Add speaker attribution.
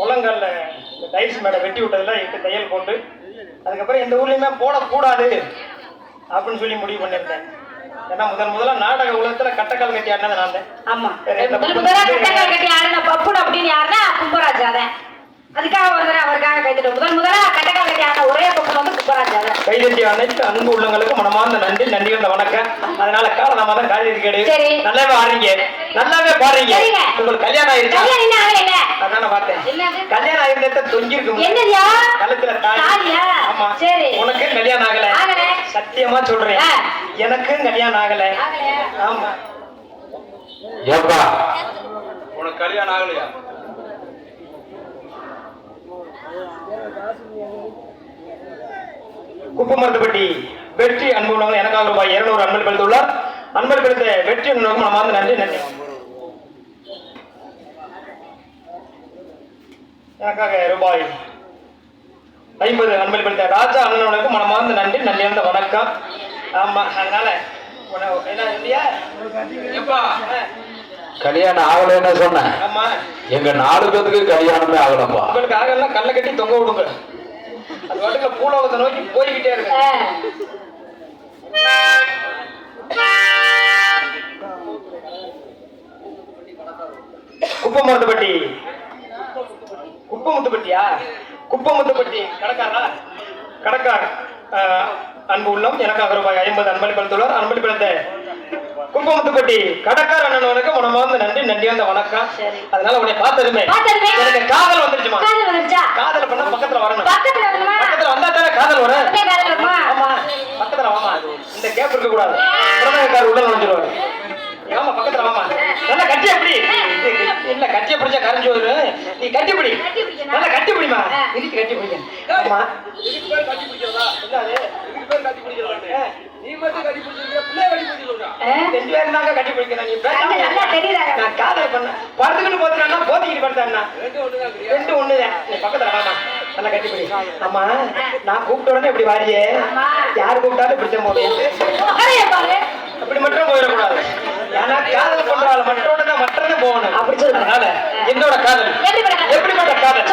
Speaker 1: முழங்கல்ல இந்த டைல்ஸ் மேடை வெட்டி விட்டதுல எட்டு தையல் போட்டு அதுக்கப்புறம் எந்த ஊர்லயுமே போடக்கூடாது அப்படின்னு சொல்லி முடிவு பண்ணியிருந்தேன். ஏன்னா முதல் முதல்ல நாடக உலகத்துல கட்டக்கால் கட்டி ஆடினது நான் தான்.
Speaker 2: ஆமா.
Speaker 1: வந்து-
Speaker 2: கட்டக்கால் கட்டி ஆடின பப்புன் அப்படின்னு யாருன்னா கும்பராஜ் அதான் அதுக்காக தடவை அவருக்காக கைத்திட்டோம் முதல் முதலா கட்டக்கால் கட்டி ஆடின ஒரே பப்புன் வந்து கும்பராஜ் அதான்
Speaker 1: கைதட்டி அனைத்து அன்பு உள்ளங்களுக்கு மனமார்ந்த நன்றி நன்றி வந்த வணக்கம். அதனால தான் கேடு.
Speaker 2: சரி.
Speaker 1: நல்லாவே ஆடுறீங்க. நல்லாவே பாடுறீங்க. உங்களுக்கு கல்யாணம்
Speaker 2: கல்யாணம் என்ன ஆகலைங்க
Speaker 1: அதான் நான் பார்த்தேன்
Speaker 2: என்னது
Speaker 1: கல்யாணம் இருக்கு கழுத்துல
Speaker 2: தாலியா?
Speaker 1: ஆமா.
Speaker 2: சரி.
Speaker 1: உனக்கு கல்யாணம் ஆகல.
Speaker 2: ஆகல.
Speaker 1: சத்தியமா சொல்றேன். எனக்கும் கல்யாணம் ஆகல? ஆமா.
Speaker 3: ஏப்பா.
Speaker 4: உனக்கு கல்யாணம் ஆகலையா?
Speaker 1: குப்பமரத்துப்பட்டி வெற்றி அன்பு எனக்காக ரூபாய் இருநூறு அன்பல் பெருத்துள்ளார் அன்பல் பெருத்த வெற்றி அன்புள்ளவங்க மனமார்ந்த நன்றி நன்றி. எனக்காக ரூபாய் ஐம்பது அன்பல் பெருத்த ராஜா அண்ணனுக்கு மனமார்ந்த நன்றி நன்றி வந்த வணக்கம். ஆமா அதனால என்ன இல்லையா
Speaker 4: எப்பா?
Speaker 3: கல்யாணம் ஆகலைன்னு சொன்னேன்.
Speaker 1: ஆமா.
Speaker 3: எங்க நாலு பேத்துக்கு கல்யாணமே ஆகலப்பா.
Speaker 1: உங்களுக்கு ஆகலாம் கல்லை கட்டி தொங்க விடுங்க. அது வாட்டுல பூலோகத்தை நோக்கி போய்கிட்டே இருக்கு. குப்பமுத்துப்பட்டியா? குப்பமுத்துப்பட்டி. கடைக்காரா கடைக்கார் ஆஹ், அன்பு உள்ளம் எனக்காக ரூபாய் ஐம்பது அன்பளிப்படுத்துள்ளார் அன்பளிப்படுத்த குப்பமுத்துப்பட்டி. கடற்கார அண்ணனுக்கு மனமார்ந்த நன்றி நன்றி வந்த வணக்கம். அதனால உன்னை பார்த்ததுமே? எனக்கு காதல் வந்துருச்சுமா?
Speaker 2: காதல்
Speaker 1: பண்ணா பக்கத்துல வரணும்.
Speaker 2: பக்கத்துல
Speaker 1: வந்தா தானே காதல் வரும்? ஆமா. பக்கத்துல வாமா. இந்த கேப் இருக்க கூடாது உடனேக்கார் உள்ள நுழைஞ்சிருவாரு. பிடிச்சா கரைஞ்சு வரும் நீ கட்டி பிடி
Speaker 2: கட்டி பிடிக்கணும்.
Speaker 1: நல்லா கட்டி பிடிமா
Speaker 2: ஆ.
Speaker 1: இருக்கு கட்டி பிடிக்க ஆமா.
Speaker 4: நீ மட்டும் கட்டி பிடிச்சிருக்க பிள்ளை கட்டி பிடிச்சிருக்கா?
Speaker 1: ரெண்டு பேரும் தாங்க கட்டி பிடிக்கிறேன் நீ
Speaker 2: நல்லா.
Speaker 1: நான் காதல் பண்ண படுத்துக்கிட்டு போத்துறான்னா போத்திக்கிட்டு
Speaker 4: ரெண்டு ஒண்ணுதான்?
Speaker 1: ரெண்டு ஒண்ணுதான். நீ பக்கத்துல வாமா நல்லா கட்டி பிடி ஆமா நான் கூப்பிட்ட உடனே இப்படி வாரியே. யார் கூப்பிட்டாலும்
Speaker 2: முகரைய பாரு.
Speaker 1: அப்படி மட்டும் போயிடக்கூடாது. ஏன்னா காதல் பண்றாள் மற்றதே போகணும்
Speaker 2: அப்படி சொல்லுங்க.
Speaker 1: என்னோட காதல்? எப்படிப்பட்ட காதல்?